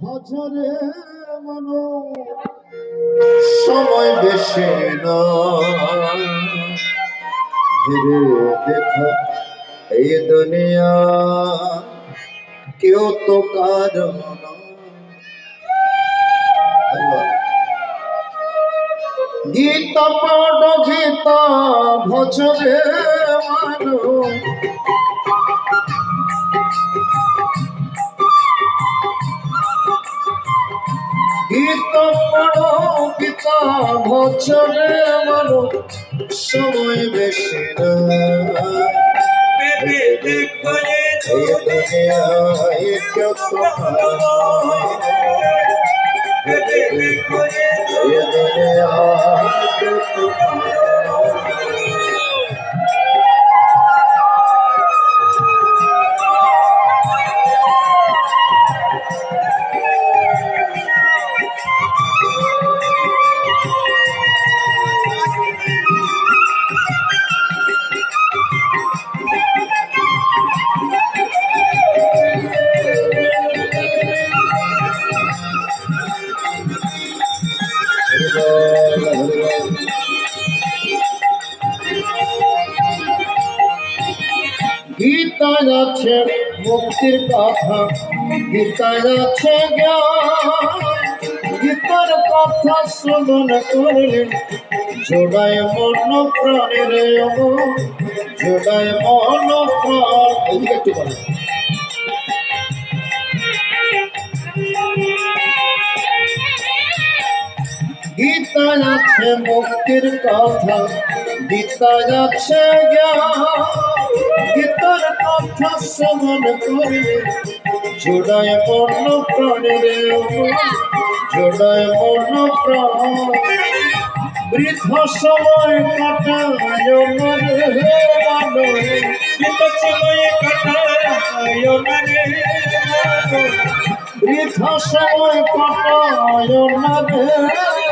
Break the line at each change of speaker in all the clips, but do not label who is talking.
হাজারে মনো সময় বেশি ধীরে দেখা এই দুনিয়া কেউ তো কারণ গীতা পাঠ, গীতা ভজরে মানো পড়ো গীতা ভজরে মানো সময় বেশি না
দেখো
গীতায় আছে মুক্তির কথা, গীতায় আছে জ্ঞান। গীতার কথা শ্রবণ করলে জোড়ায় মন প্রাণের জোড়ায় মন প্রাণ। একটু বলো গীতায় মুক্তির কথা গীতায় জ্ঞান। গীতার কথা শ্রবণ করলে জোড়ায় জোড়ায় প্রাণ। বৃদ্ধ সময় কাটায় মনে
বিত সময় কাটায় মনে
বৃদ্ধ সময় কাটায়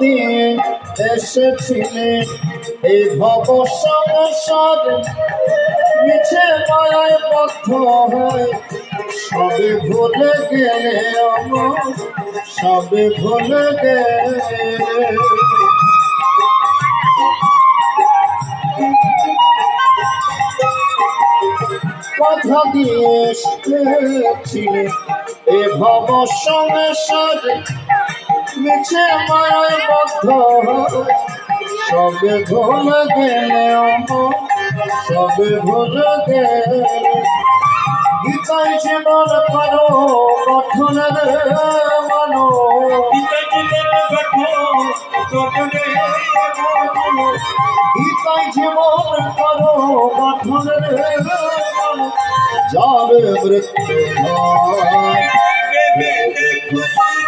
দিয়ে এসেছিলে এই ভব সংসার। মিছে মায়ায় বদ্ধ হয় সবে ভুলে গেলে সবে ভুলে গেলে। কথা দিয়ে এ ভব সংসার। মিছে মায়ায় বদ্ধ। সবে ভুলে আমার সবে ভুলে গেলে গীতায় জীবন করো গঠন রে মানো।
জীবন গঠন গঠনে
গীতায় জীবন করো গঠন রে মানো। যাবে মৃত্যু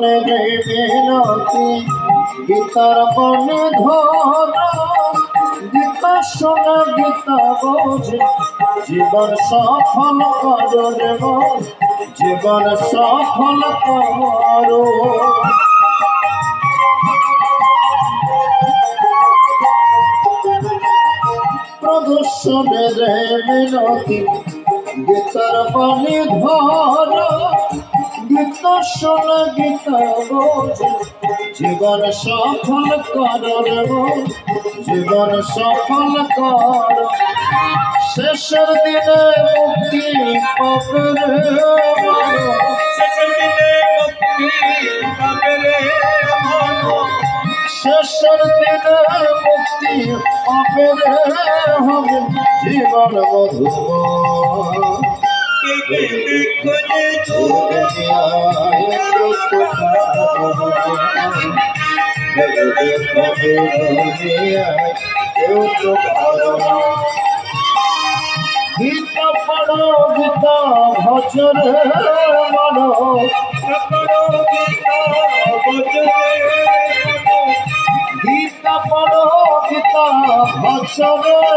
না। প্রদর্শনে মিনতি গীতার বনে ধর গীতা শোনা, গীতা বোঝে জীবন সফল করো রে জীবন সফল করো প্রদর্শনের মিনতি, গীতার বাণী ধর গীত শোন গীত জীবন সফল কর জীবন সফল কর। শেষের দিনে মুক্তি পাবে।
শেষের দিনে মুক্তি পাবে
মুক্তি জীবন মধু
কে কে দেখো যে তুমি
গীতা পড়ো গীতা ভজন মন
করো গীতা
পড়ো গীতা ভজন মন সময়